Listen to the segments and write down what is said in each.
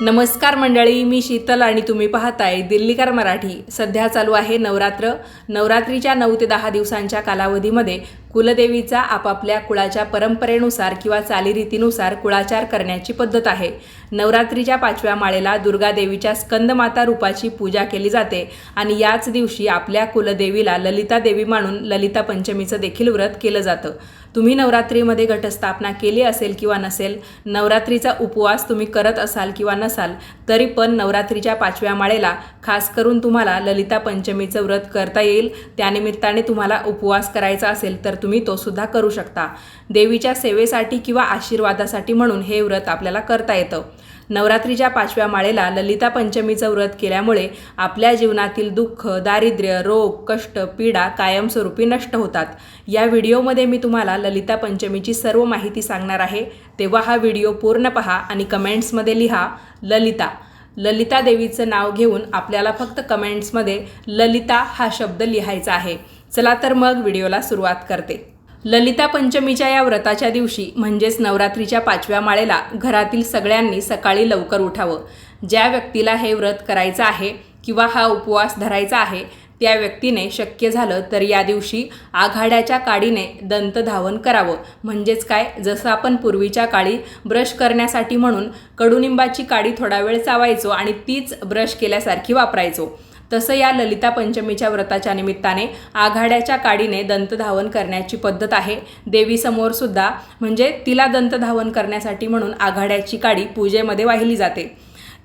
नमस्कार मंडळी मी शीतल आणि तुम्ही पाहताय दिल्लीकर मराठी. सध्या चालू आहे नवरात्र. नवरात्रीच्या नऊ ते दहा दिवसांच्या कालावधीमध्ये कुलदेवीचा आपापल्या कुळाच्या परंपरेनुसार किंवा चालीरीतीनुसार कुळाचार करण्याची पद्धत आहे. नवरात्रीच्या पाचव्या माळेला दुर्गादेवीच्या स्कंदमाता रूपाची पूजा केली जाते आणि याच दिवशी आपल्या कुलदेवीला ललिता देवी मानून ललिता पंचमीचं देखील व्रत केलं जातं. तुम्ही नवरात्रीमध्ये घटस्थापना केली असेल किंवा नसेल नवरात्रीचा उपवास तुम्ही करत असाल किंवा नसाल तरी पण नवरात्रीच्या पाचव्या माळेला खास करून तुम्हाला ललिता पंचमीचं व्रत करता येईल. त्यानिमित्ताने तुम्हाला उपवास करायचा असेल तर तुम्ही तो सुद्धा करू शकता. देवीच्या सेवेसाठी किंवा आशीर्वादासाठी म्हणून हे व्रत आपल्याला करता येतं. नवरात्रीच्या पाचव्या माळेला ललिता पंचमीचं व्रत केल्यामुळे आपल्या जीवनातील दुःख दारिद्र्य रोग कष्ट पीडा कायमस्वरूपी नष्ट होतात. या व्हिडिओमध्ये मी तुम्हाला ललिता पंचमीची सर्व माहिती सांगणार आहे. तेव्हा हा व्हिडिओ पूर्ण पहा आणि कमेंट्समध्ये लिहा ललिता. ललिता देवीचं नाव घेऊन आपल्याला फक्त कमेंट्समध्ये ललिता हा शब्द लिहायचा आहे. चला तर मग व्हिडिओला सुरुवात करते. ललिता पंचमीच्या या व्रताच्या दिवशी म्हणजेच नवरात्रीच्या पाचव्या माळेला घरातील सगळ्यांनी सकाळी लवकर उठावं. ज्या व्यक्तीला हे व्रत करायचं आहे किंवा हा उपवास धरायचा आहे त्या व्यक्तीने शक्य झालं तर या दिवशी आघाड्याच्या काडीने दंतधावन करावं. म्हणजेच काय? जसं आपण पूर्वीच्या काळी ब्रश करण्यासाठी म्हणून कडुनिंबाची काडी थोडा वेळ चावायचो आणि तीच ब्रश केल्यासारखी वापरायचो. तसं या ललिता पंचमीच्या व्रताच्या निमित्ताने आघाड्याच्या काडीने दंतधावन करण्याची पद्धत आहे. देवीसमोर सुद्धा म्हणजे तिला दंतधावन करण्यासाठी म्हणून आघाड्याची काडी पूजेमध्ये वाहिली जाते.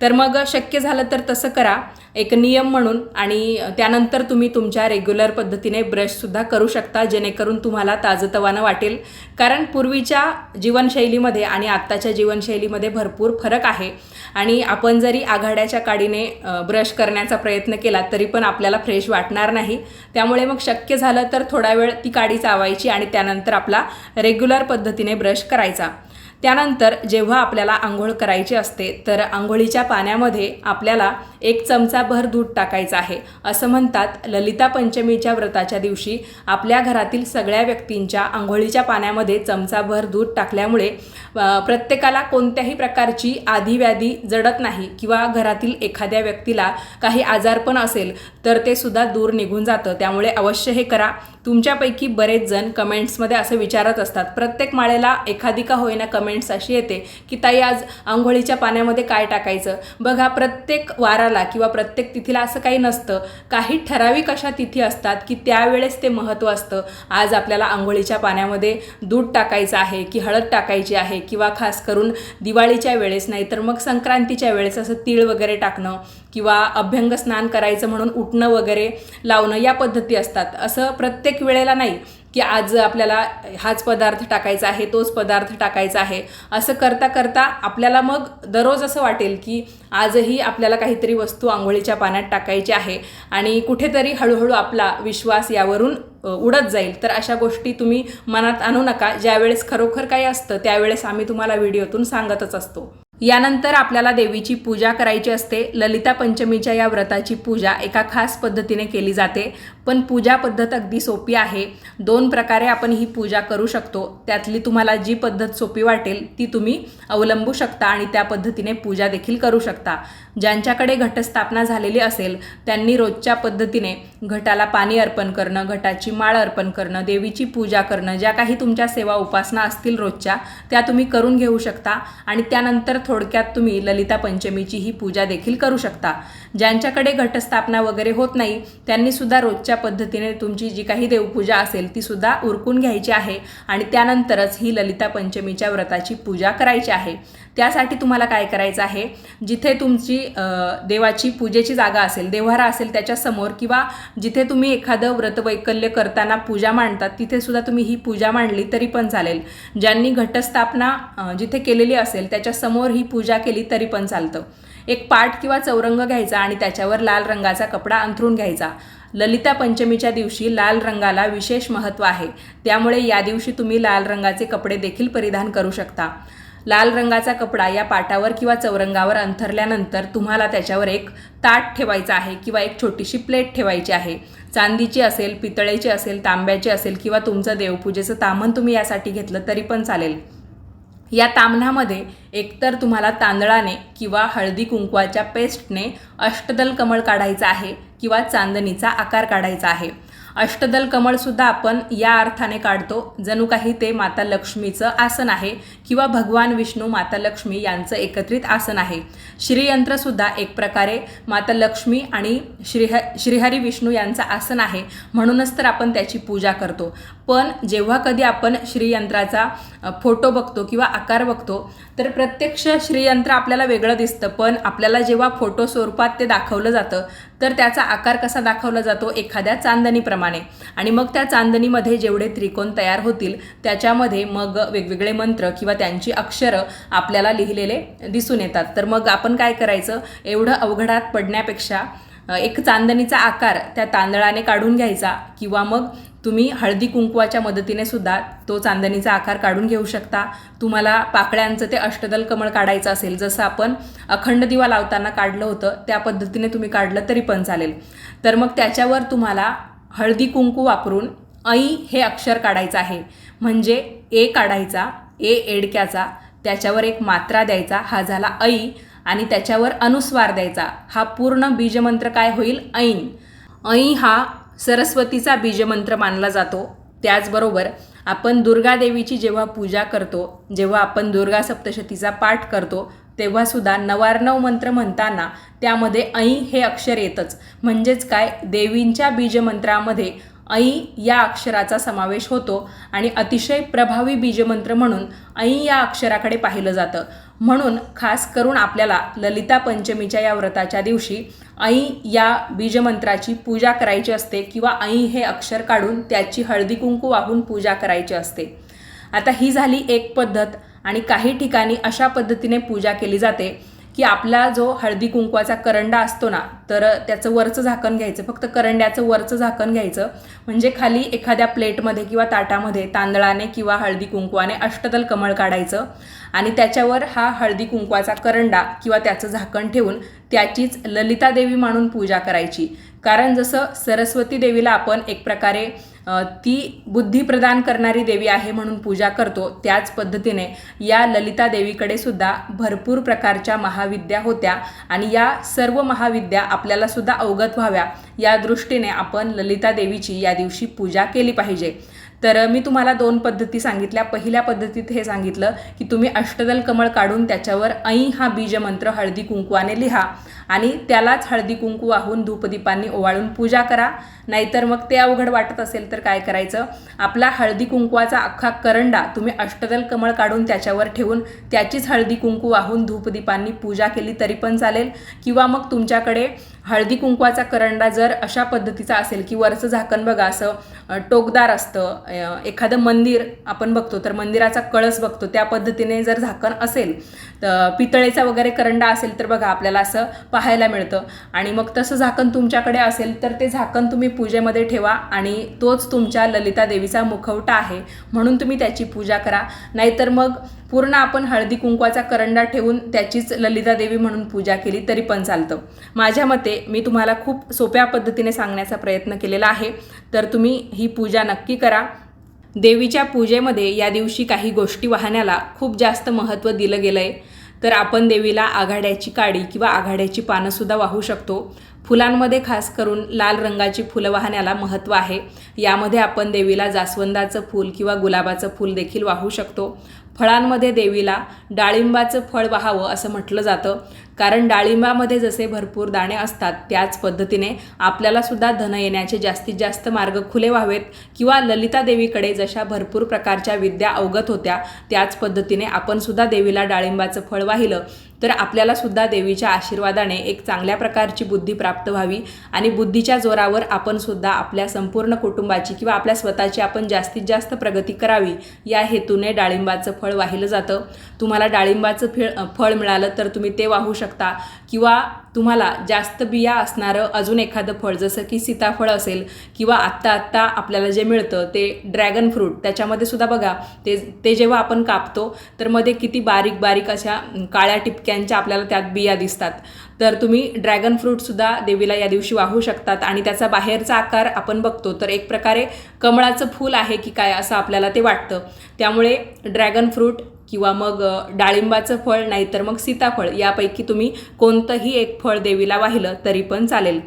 तर मग शक्य झालं तर तसं करा. एक नियम म्हणून आणि त्यानंतर तुम्ही तुमच्या रेग्युलर पद्धतीने ब्रशसुद्धा करू शकता जेणेकरून तुम्हाला ताजतवानं वाटेल. कारण पूर्वीच्या जीवनशैलीमध्ये आणि आत्ताच्या जीवनशैलीमध्ये भरपूर फरक आहे. आणि आपण जरी आघाड्याच्या काडीने ब्रश करण्याचा प्रयत्न केला तरी पण आपल्याला फ्रेश वाटणार नाही. त्यामुळे मग शक्य झालं तर थोडा वेळ ती काडी चावायची आणि त्यानंतर आपला रेग्युलर पद्धतीने ब्रश करायचा. त्यानंतर जेव्हा आपल्याला आंघोळ करायची असते तर आंघोळीच्या पाण्यामध्ये आपल्याला एक चमचाभर दूध टाकायचं आहे. असं म्हणतात ललिता पंचमीच्या व्रताच्या दिवशी आपल्या घरातील सगळ्या व्यक्तींच्या आंघोळीच्या पाण्यामध्ये चमचाभर दूध टाकल्यामुळे प्रत्येकाला कोणत्याही प्रकारची आधीव्याधी जडत नाही किंवा घरातील एखाद्या व्यक्तीला काही आजारपण असेल तर ते सुद्धा दूर निघून जातं. त्यामुळे अवश्य हे करा. तुमच्यापैकी बरेच जण कमेंट्समध्ये असं विचारत असतात प्रत्येक माळेला एखादी का होईना कमेंट्स अशी येते की ताई आज आंघोळीच्या पाण्यामध्ये काय टाकायचं? बघा प्रत्येक वाराला किंवा प्रत्येक तिथीला असं काही नसतं. काही ठराविक अशा तिथी असतात की त्यावेळेस ते महत्त्व असतं. आज आपल्याला आंघोळीच्या पाण्यामध्ये दूध टाकायचं आहे की हळद टाकायची आहे किंवा खास करून दिवाळीच्या वेळेस नाही तर मग संक्रांतीच्या वेळेस असं तीळ वगैरे टाकणं किंवा अभ्यंग स्नान करायचं म्हणून उठणं वगैरे लावणं या पद्धती असतात. असं प्रत्येक वेळेला नाही. की आज आपल्याला हाच पदार्थ टाकायचा आहे तोच पदार्थ टाकायचा आहे. असं करता करता आपल्याला मग दररोज असं वाटेल की आजही आपल्याला काहीतरी वस्तू आंघोळीच्या पाण्यात टाकायची आहे आणि कुठेतरी हळूहळू आपला विश्वास यावरून उडत जाईल. तर अशा गोष्टी तुम्ही मनात आणू नका. ज्यावेळेस खरोखर काही असतं त्यावेळेस आम्ही तुम्हाला व्हिडिओतून सांगतच असतो. यानंतर आपल्याला देवीची पूजा करायची असते. ललिता पंचमीच्या या व्रताची पूजा एका खास पद्धतीने केली जाते. पण पूजा पद्धत अगदी सोपी आहे. दोन प्रकारे आपण ही पूजा करू शकतो. त्यातली तुम्हाला जी पद्धत सोपी वाटेल ती तुम्ही अवलंबू शकता आणि त्या पद्धतीने पूजा देखील करू शकता. ज्यांच्याकडे घटस्थापना झालेली असेल त्यांनी रोजच्या पद्धतीने घटाला पाणी अर्पण करणं घटाची माळ अर्पण करणं देवीची पूजा करणं ज्या काही तुमच्या सेवा उपासना असतील रोजच्या त्या तुम्ही करून घेऊ शकता. आणि त्यानंतर थोडक्यात तुम्ही ललिता पंचमीची ही पूजा देखील करू शकता. ज्यांच्याकडे घटस्थापना वगैरे होत नाही त्यांनी सुद्धा रोजच्या पद्धतीने तुमची जी काही देवपूजा असेल ती सुद्धा उरकून घ्यायची आहे आणि त्यानंतरच ही ललिता पंचमीच्या व्रताची पूजा करायची आहे. त्यासाठी तुम्हाला काय करायचं आहे? जिथे तुमची देवाची पूजेची जागा असेल देव्हारा असेल त्याच्यासमोर किंवा जिथे तुम्ही एखादं व्रतवैकल्य करताना पूजा मांडतात तिथे सुद्धा तुम्ही ही पूजा मांडली तरी पण चालेल. ज्यांनी घटस्थापना जिथे केलेली असेल त्याच्यासमोर ही पूजा केली तरी पण चालतं. एक पाट किंवा चौरंग घ्यायचा आणि त्याच्यावर लाल रंगाचा कपडा अंथरून घ्यायचा. ललिता पंचमीच्या दिवशी लाल रंगाला विशेष महत्त्व आहे. त्यामुळे या दिवशी तुम्ही लाल रंगाचे कपडे देखील परिधान करू शकता. लाल रंगाचा कपडा या पाटावर किंवा चौरंगावर अंथरल्यानंतर तुम्हाला त्याच्यावर एक ताट ठेवायचा आहे किंवा एक छोटीशी प्लेट ठेवायची आहे. चांदीची असेल पितळेची असेल तांब्याची असेल किंवा तुमचं देवपूजेचं तामण तुम्ही यासाठी घेतलं तरी पण चालेल. या तामणामध्ये एकतर तुम्हाला तांदळाने किंवा हळदी कुंकवाच्या पेस्टने अष्टदल कमळ काढायचं आहे किंवा चांदणीचा आकार काढायचा आहे. अष्टदल कमळसुद्धा आपण या अर्थाने काढतो. जणू काही ते माता लक्ष्मीचं आसन आहे किंवा भगवान विष्णू माता लक्ष्मी यांचं एकत्रित आसन आहे. श्रीयंत्रसुद्धा एक प्रकारे माता लक्ष्मी आणि श्रीह श्रीहरी विष्णू यांचं आसन आहे. म्हणूनच तर आपण त्याची पूजा करतो. पण जेव्हा कधी आपण श्रीयंत्राचा फोटो बघतो किंवा आकार बघतो तर प्रत्यक्ष श्रीयंत्र आपल्याला वेगळं दिसतं. पण आपल्याला जेव्हा फोटो स्वरूपात ते दाखवलं जातं तर त्याचा आकार कसा दाखवला जातो? एखाद्या चांदणीप्रमाणे. आणि मग त्या चांदणीमध्ये जेवढे त्रिकोण तयार होतील त्याच्यामध्ये मग वेगवेगळे मंत्र किंवा त्यांची अक्षरं आपल्याला लिहिलेले दिसून येतात. तर मग आपण काय करायचं? एवढं अवघडात पडण्यापेक्षा एक चांदणीचा आकार त्या तांदळाने काढून घ्यायचा किंवा मग तुम्ही हळदी कुंकवाच्या मदतीने सुद्धा तो चांदणीचा आकार काढून घेऊ शकता. तुम्हाला पाकळ्यांचं ते अष्टदल कमळ काढायचं असेल जसं आपण अखंड दिवा लावताना काढलं होतं त्या पद्धतीने तुम्ही काढलं तरी पण चालेल. तर मग त्याच्यावर तुम्हाला हळदी कुंकू वापरून ऐ हे अक्षर काढायचं आहे. म्हणजे ए काढायचा ए एडक्याचा त्याच्यावर एक मात्रा द्यायचा हा झाला ऐ आणि त्याच्यावर अनुस्वार द्यायचा. हा पूर्ण बीजमंत्र काय होईल? ऐन. ऐ हा सरस्वतीचा बीजमंत्र मानला जातो. त्याचबरोबर आपण दुर्गादेवीची जेव्हा पूजा करतो जेव्हा आपण दुर्गा सप्तशतीचा पाठ करतो तेव्हासुद्धा नवार्णव मंत्र म्हणताना त्यामध्ये ऐ हे अक्षर येतंच. म्हणजेच काय? देवींच्या बीजमंत्रामध्ये ऐ या अक्षराचा समावेश होतो आणि अतिशय प्रभावी बीजमंत्र म्हणून ऐ या अक्षराकडे पाहिलं जातं. म्हणून खास करून आपल्याला ललिता पंचमीच्या या व्रताच्या दिवशी ऐ या बीजमंत्राची पूजा करायची असते किंवा ऐ हे अक्षर काढून त्याची हळदी कुंकू वाहून पूजा करायची असते. आता ही झाली एक पद्धत आणि काही ठिकाणी अशा पद्धतीने पूजा केली जाते. की आपला जो हळदी कुंकवाचा करंडा असतो ना तर त्याचं वरचं झाकण घ्यायचं. फक्त करंड्याचं वरचं झाकण घ्यायचं. म्हणजे खाली एखाद्या प्लेटमध्ये किंवा ताटामध्ये तांदळाने किंवा हळदी कुंकवाने अष्टदल कमळ काढायचं. आणि त्याच्यावर हा हळदी कुंकवाचा करंडा किंवा त्याचं झाकण ठेवून त्याचीच ललिता देवी म्हणून पूजा करायची. कारण जसं सरस्वती देवीला आपण एक प्रकारे ती बुद्धी प्रदान करणारी देवी आहे म्हणून पूजा करतो. त्याच पद्धतीने या ललिता देवीकडे सुद्धा भरपूर प्रकारच्या महाविद्या होत्या आणि या सर्व महाविद्या आपल्याला सुद्धा अवगत व्हाव्या. या दृष्टीने आपण ललिता देवीची या दिवशी पूजा केली पाहिजे. तर मी तुम्हाला दोन पद्धती सांगितल्या. पहिल्या पद्धतीत हे सांगितलं की तुम्ही अष्टदल कमळ काढून त्याच्यावर ऐ हा बीजमंत्र हळदी कुंकवाने लिहा. आणि त्यालाच हळदी कुंकू वाहून धूपदीपांनी ओवाळून पूजा करा. नाहीतर मग ते अवघड वाटत असेल तर काय करायचं? आपला हळदी कुंकवाचा अख्खा करंडा तुम्ही अष्टदल कमळ काढून त्याच्यावर ठेवून त्याचीच हळदी कुंकू वाहून धूपदीपांनी पूजा केली तरी पण चालेल. किंवा मग तुमच्याकडे हळदी कुंकवाचा करंडा जर अशा पद्धतीचा असेल की वरचं झाकण बघा असं टोकदार असतं एखादं मंदिर आपण बघतो तर मंदिराचा कळस बघतो त्या पद्धतीने जर झाकण असेल तर पितळेचा वगैरे करंडा असेल तर बघा आपल्याला असं पाहायला मिळतं. आणि मग तसं झाकण तुमच्याकडे असेल तर ते झाकण तुम्ही पूजेमध्ये ठेवा आणि तोच तुमच्या ललिता देवीचा मुखवटा आहे. म्हणून तुम्ही त्याची पूजा करा. नाहीतर मग पूर्ण आपण हळदी कुंकवाचा करंडा ठेवून त्याचीच ललिता देवी म्हणून पूजा केली तरी पण चालतं. माझ्या मते मी तुम्हाला खूप सोप्या पद्धतीने सांगण्याचा प्रयत्न केलेला आहे. तर तुम्ही ही पूजा नक्की करा. देवीच्या पूजेमध्ये या दिवशी काही गोष्टी वाहण्याला खूप जास्त महत्त्व दिलं गेलं आहे तर आपण देवीला आघाड्याची काडी किंवा आघाड्याची पानंसुद्धा वाहू शकतो. फुलांमध्ये खास करून लाल रंगाची फुलं वाहण्याला महत्त्व आहे. यामध्ये आपण देवीला जास्वंदाचं फूल किंवा गुलाबाचं फूल देखील वाहू शकतो. फळांमध्ये देवीला डाळिंबाचं फळ वाहावं असं म्हटलं जातं. कारण डाळिंबामध्ये जसे भरपूर दाणे असतात त्याच पद्धतीने आपल्यालासुद्धा धन येण्याचे जास्तीत जास्त मार्ग खुले व्हावेत किंवा ललिता देवीकडे जशा भरपूर प्रकारच्या विद्या अवगत होत्या त्याच पद्धतीने आपणसुद्धा देवीला डाळिंबाचं फळ वाहिलं तर आपल्यालासुद्धा देवीच्या आशीर्वादाने एक चांगल्या प्रकारची बुद्धी प्राप्त व्हावी आणि बुद्धीच्या जोरावर आपणसुद्धा आपल्या संपूर्ण कुटुंबाची किंवा आपल्या स्वतःची आपण जास्तीत जास्त प्रगती करावी या हेतूने डाळिंबाचं फळ वाहिलं जातं. तुम्हाला डाळिंबाचं फिळ फळ मिळालं तर तुम्ही ते वाहू शकता. किंवा तुम्हाला जास्त बिया असणारं अजून एखादं फळ जसं की सीताफळ असेल किंवा आत्ता आत्ता आपल्याला जे मिळतं ते ड्रॅगन फ्रूट त्याच्यामध्ये सुद्धा बघा ते ते जेव्हा आपण कापतो तर मध्ये किती बारीक बारीक अशा काळ्या टिपक्यांच्या आपल्याला त्यात बिया दिसतात. तर तुम्ही ड्रॅगन फ्रूटसुद्धा देवीला या दिवशी वाहू शकतात आणि त्याचा बाहेरचा आकार आपण बघतो तर एक प्रकारे कमळाचं फूल आहे की काय असं आपल्याला ते वाटतं. त्यामुळे ड्रॅगन फ्रूट किंवा मग डाळिंबाचं फळ नाहीतर मग सीताफळ यापैकी तुम्ही कोणतंही एक फळ देवीला वाहिलं तरी पण चालेल.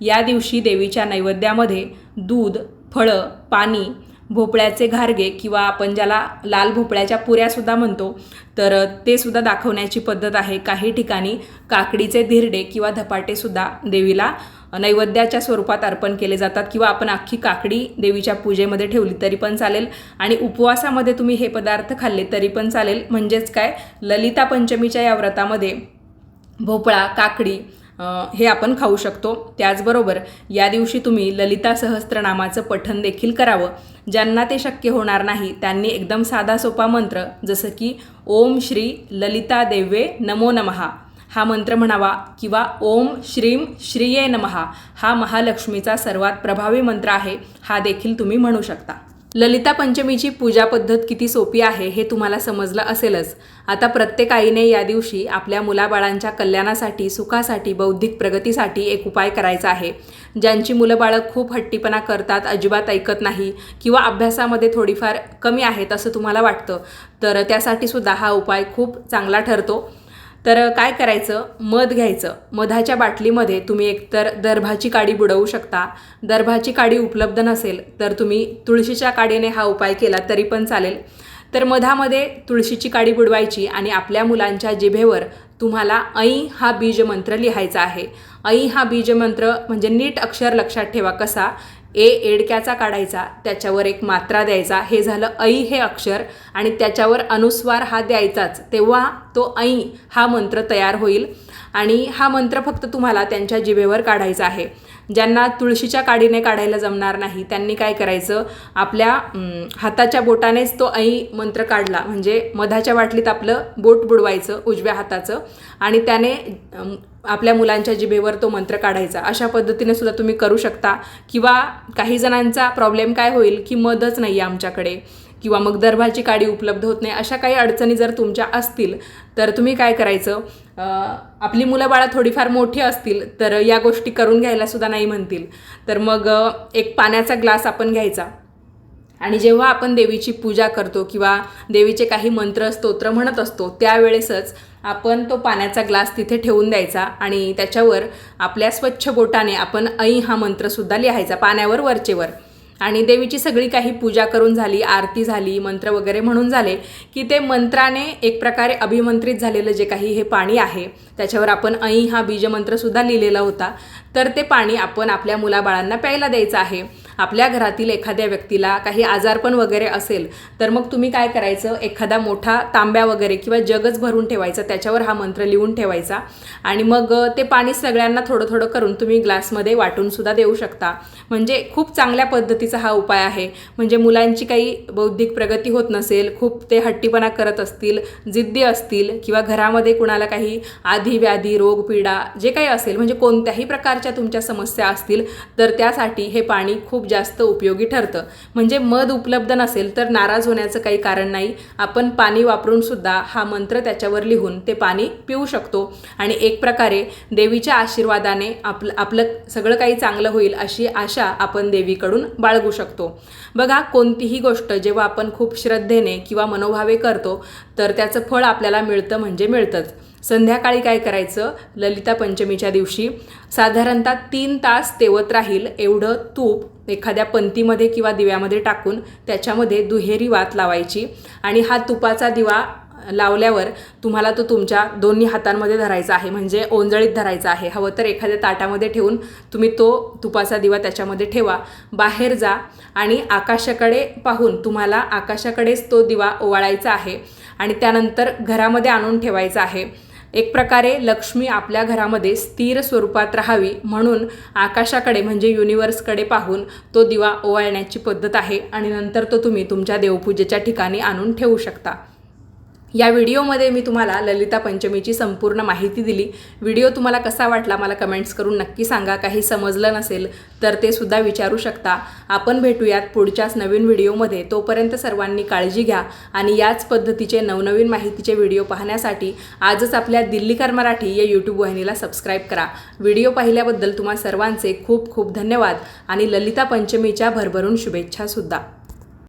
या दिवशी देवीच्या नैवेद्यामध्ये दूध फळं पाणी भोपळ्याचे घारगे किंवा आपण ज्याला लाल भोपळ्याच्या पुऱ्यासुद्धा म्हणतो तर ते सुद्धा दाखवण्याची पद्धत आहे. काही ठिकाणी काकडीचे धिरडे किंवा धपाटेसुद्धा देवीला नैवेद्याच्या स्वरूपात अर्पण केले जातात किंवा आपण अख्खी काकडी देवीच्या पूजेमध्ये ठेवली तरी पण चालेल. आणि उपवासामध्ये तुम्ही हे पदार्थ खाल्ले तरी पण चालेल. म्हणजेच काय? ललिता पंचमीच्या या व्रतामध्ये भोपळा काकडी हे आपण खाऊ शकतो. त्याचबरोबर या दिवशी तुम्ही ललिता सहस्त्रनामाचं पठण देखील करावं. ज्यांना ते शक्य होणार नाही त्यांनी एकदम साधा सोपा मंत्र जसं की ओम श्री ललिता देवे नमो. नमहा हा मंत्र म्हणावा किंवा ओम श्रीम श्रीये नमहा हा महालक्ष्मीचा सर्वात प्रभावी मंत्र आहे. हा देखील तुम्ही म्हणू शकता. ललिता पंचमीची पूजा पद्धत किती सोपी आहे हे तुम्हाला समजलं असेलच. आता प्रत्येक आईने या दिवशी आपल्या मुलाबाळांच्या कल्याणासाठी सुखासाठी बौद्धिक प्रगतीसाठी एक उपाय करायचा आहे. ज्यांची मुलं बाळं खूप हट्टीपणा करतात अजिबात ऐकत नाही किंवा अभ्यासामध्ये थोडीफार कमी आहेत असं तुम्हाला वाटतं तर त्यासाठी सुद्धा हा उपाय खूप चांगला ठरतो. तर काय करायचं? मध घ्यायचं. मधाच्या बाटलीमध्ये तुम्ही एकतर दर्भाची काडी बुडवू शकता. दर्भाची काडी उपलब्ध नसेल तर तुम्ही तुळशीच्या काडीने हा उपाय केला तरी पण चालेल. तर मधामध्ये तुळशीची काडी बुडवायची आणि आपल्या मुलांच्या जिभेवर तुम्हाला ऐ हा बीजमंत्र लिहायचा आहे. ऐ हा बीजमंत्र म्हणजे नीट अक्षर लक्षात ठेवा कसा? ए एडक्याचा काढायचा त्याच्यावर एक मात्रा द्यायचा हे झालं ऐ हे अक्षर आणि त्याच्यावर अनुस्वार हा द्यायचाच. तेव्हा तो ऐ हा मंत्र तयार होईल आणि हा मंत्र फक्त तुम्हाला त्यांच्या जिभेवर काढायचा आहे. ज्यांना तुळशीच्या काडीने काढायला जमणार नाही त्यांनी काय करायचं? आपल्या हाताच्या बोटानेच तो ऐ मंत्र काढला. म्हणजे मधाच्या बाटलीत आपलं बोट बुडवायचं उजव्या हाताचं. आणि त्याने आपल्या मुलांच्या जिभेवर तो मंत्र काढायचा. अशा पद्धतीने सुद्धा तुम्ही करू शकता. किंवा काही जणांचा प्रॉब्लेम काय होईल की मधच नाही आहे आमच्याकडे. किंवा मग दरभाची काडी उपलब्ध होत नाही अशा काही अडचणी जर तुमच्या असतील तर तुम्ही काय करायचं? आपली मुलं बाळा थोडीफार मोठी असतील तर या गोष्टी करून घ्यायला सुद्धा नाही म्हणतील. तर मग एक पाण्याचा ग्लास आपण घ्यायचा. आणि जेव्हा आपण देवीची पूजा करतो किंवा देवीचे काही मंत्र स्तोत्र म्हणत असतो त्यावेळेसच आपण तो पाण्याचा ग्लास तिथे ठेवून द्यायचा आणि त्याच्यावर आपल्या स्वच्छ बोटाने आपण ऐ हा मंत्रसुद्धा लिहायचा पाण्यावर वरचेवर. आणि देवीची सगळी काही पूजा करून झाली आरती झाली मंत्र वगैरे म्हणून झाले की ते मंत्राने एक प्रकारे अभिमंत्रित झालेलं जे काही हे पाणी आहे त्याच्यावर आपण ऐ हा बीजमंत्रसुद्धा लिहिलेला होता. तर ते पाणी आपण आपल्या मुलाबाळांना प्यायला द्यायचं आहे. आपल्या घरातील एखाद्या व्यक्तीला काही आजारपण वगैरे असेल तर मग तुम्ही काय करायचं? एखादा मोठा तांब्या वगैरे किंवा जगच भरून ठेवायचा त्याच्यावर हा मंत्र लिहून ठेवायचा आणि मग ते पाणी सगळ्यांना थोडं थोडं करून तुम्ही ग्लासमध्ये वाटून सुद्धा देऊ शकता. म्हणजे खूप चांगल्या पद्धतीचा हा उपाय आहे. म्हणजे मुलांची काही बौद्धिक प्रगती होत नसेल खूप ते हट्टीपणा करत असतील जिद्दी असतील किंवा घरामध्ये कुणाला काही आधी व्याधी रोग पीडा जे काही असेल म्हणजे कोणत्याही प्रकारच्या तुमच्या समस्या असतील तर त्यासाठी हे पाणी खूप जास्त उपयोगी ठरतं. म्हणजे मध उपलब्ध नसेल तर नाराज होण्याचं काही कारण नाही. आपण पाणी वापरून सुद्धा हा मंत्र त्याच्यावर लिहून ते पाणी पिऊ शकतो. आणि एक प्रकारे देवीच्या आशीर्वादाने आपलं आपलं सगळं काही चांगलं होईल अशी आशा आपण देवीकडून बाळगू शकतो. बघा कोणतीही गोष्ट जेव्हा आपण खूप श्रद्धेने किंवा मनोभावे करतो तर त्याचं फळ आपल्याला मिळतं म्हणजे मिळतंच. संध्याकाळी काय करायचं? ललिता पंचमीच्या दिवशी साधारणतः तीन तास तेवत राहील. एवढं तूप एखाद्या पंतीमध्ये किंवा दिव्यामध्ये टाकून त्याच्यामध्ये दुहेरी वात लावायची. आणि हा तुपाचा दिवा लावल्यावर तुम्हाला तो तुमच्या दोन्ही हातांमध्ये धरायचा आहे. म्हणजे ओंजळीत धरायचा आहे. हवं तर एखाद्या ताटामध्ये ठेवून तुम्ही तो तुपाचा दिवा त्याच्यामध्ये ठेवा. बाहेर जा आणि आकाशाकडे पाहून तुम्हाला आकाशाकडेच तो दिवा ओवाळायचा आहे. आणि त्यानंतर घरामध्ये आणून ठेवायचा आहे. एक प्रकारे लक्ष्मी आपल्या घरामध्ये स्थिर स्वरूपात राहावी म्हणून आकाशाकडे म्हणजे युनिवर्सकडे पाहून तो दिवा ओवाळण्याची पद्धत आहे आणि नंतर तो तुम्ही तुमच्या देवपूजेच्या ठिकाणी आणून ठेवू शकता. या व्हिडिओमध्ये मी तुम्हाला ललिता पंचमीची संपूर्ण माहिती दिली. व्हिडिओ तुम्हाला कसा वाटला मला कमेंट्स करून नक्की सांगा. काही समजलं नसेल तर ते सुद्धा विचारू शकता. आपण भेटूयात पुढच्याच नवीन व्हिडिओमध्ये. तोपर्यंत सर्वांनी काळजी घ्या आणि याच पद्धतीचे नवनवीन माहितीचे व्हिडिओ पाहण्यासाठी आजच आपल्या दिल्लीकर मराठी या यूट्यूब वाहिनीला सबस्क्राईब करा. व्हिडिओ पाहिल्याबद्दल तुम्हा सर्वांचे खूप खूप धन्यवाद आणि ललिता पंचमीच्या भरभरून शुभेच्छासुद्धा